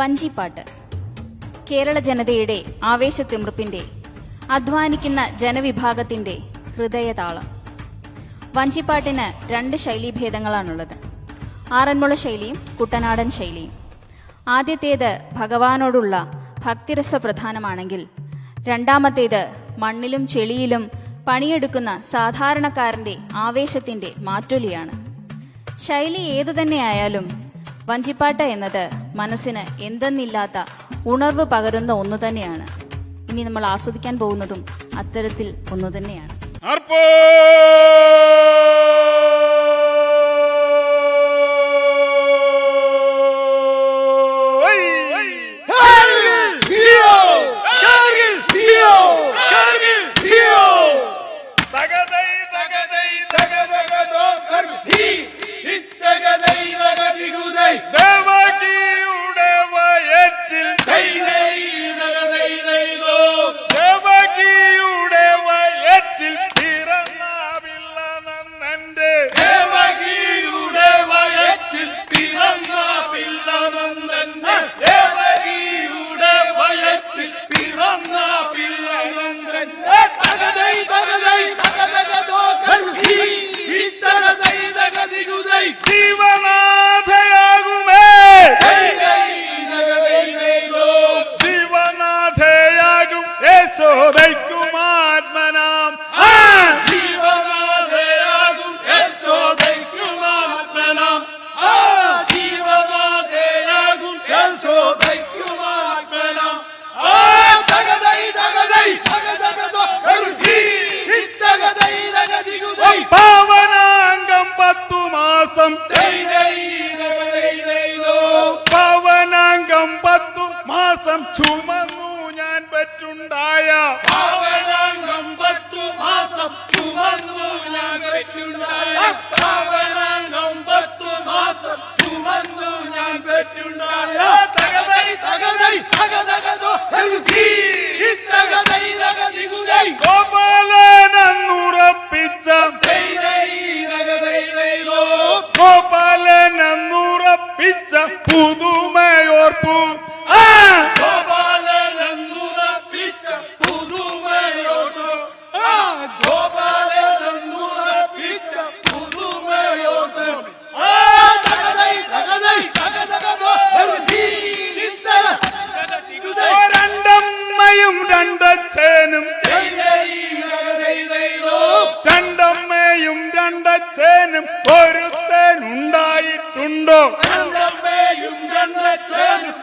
വഞ്ചിപ്പാട്ട്. കേരള ജനതയുടെ ആവേശത്തിമിർപ്പിന്റെ അധ്വാനിക്കുന്ന ജനവിഭാഗത്തിന്റെ ഹൃദയതാളം. വഞ്ചിപ്പാട്ടിന് രണ്ട് ശൈലീഭേദങ്ങളാണുള്ളത്. ആറന്മുള ശൈലിയും കുട്ടനാടൻ ശൈലിയും. ആദ്യത്തേത് ഭഗവാനോടുള്ള ഭക്തിരസ പ്രധാനമാണെങ്കിൽ രണ്ടാമത്തേത് മണ്ണിലും ചെളിയിലും പണിയെടുക്കുന്ന സാധാരണക്കാരന്റെ ആവേശത്തിന്റെ മാറ്റൊലിയാണ്. ശൈലി ഏതു തന്നെയായാലും വഞ്ചിപ്പാട്ട് എന്നത് മനസ്സിന് എന്തെന്നില്ലാത്ത ഉണർവ് പകരുന്ന ഒന്ന് തന്നെയാണ്. ഇനി നമ്മൾ ആസ്വദിക്കാൻ പോകുന്നതും അത്തരത്തിൽ ഒന്നു തന്നെയാണ്. അർപ്പോ ചുമന്നു ഞാൻ പറ്റുണ്ടായ. പാവനാംഗം പത്തു മാസം ചുമന്നു ഞാൻ പെറ്റുണ്ടായ. പാവനാംഗം പത്തു മാസം ചുമന്നു ഞാൻ പെറ്റുണ്ടായ. തകതൈ തകതൈ തകതകതോ ഇത്തകതൈ തകതികുതൈ തകതൈ ദൈദോ ഗോപാലനെന്നുറപ്പിച്ച പുതുമയോർപ്പു. ആ! രണ്ടച്ഛനും. രണ്ടമ്മയും രണ്ടച്ഛനും ഒരുത്തനുണ്ടായിട്ടുണ്ടോ രണ്ടമ്മയും രണ്ടച്ഛനും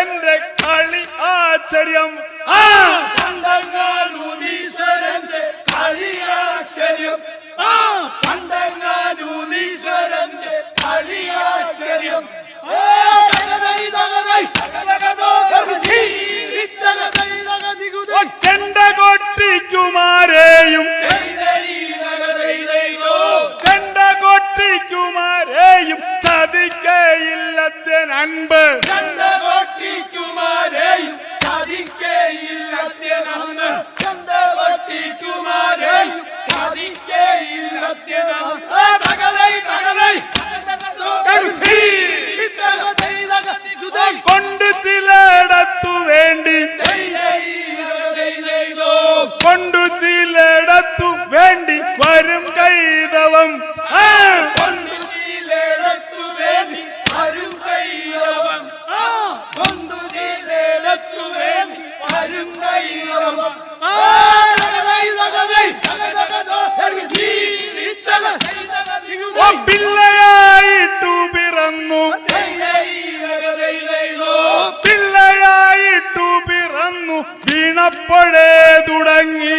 ഈശ്വരന്റെ കളി ആശ്ചര്യം. ആ! ആ. ചെണ്ട കൊട്ടിക്കുമാരെയും ചെണ്ട കൊട്ടിക്കുമാരെയും ചതിക്കയില്ലത്തെ അൻപ്. ഓ കൈതവം. പിള്ളയായിട്ടു പിറന്നു. പിള്ളയായിട്ടു പിറന്നു വീണപ്പോഴേ തുടങ്ങിയ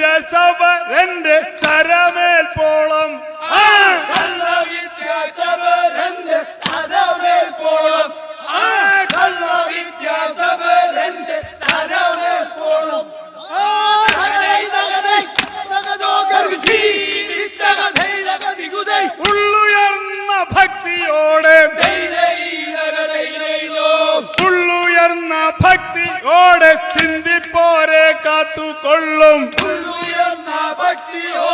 വിദ്യാസഭരന്റെ ശരമേൽ പോളം. കള്ള വിദ്യാസഭരന്റെ ശരമേൽ പോളം. കള്ള വിദ്യാസഭരന്റെ ശരമേൽ പോളം. ഉള്ളുയർന്ന ഭക്തിയോടെ ഉള്ളുയർന്ന ഭക്തിയോടെ ചിന്തിപ്പോരെ കാത്തുകൊള്ളും Happy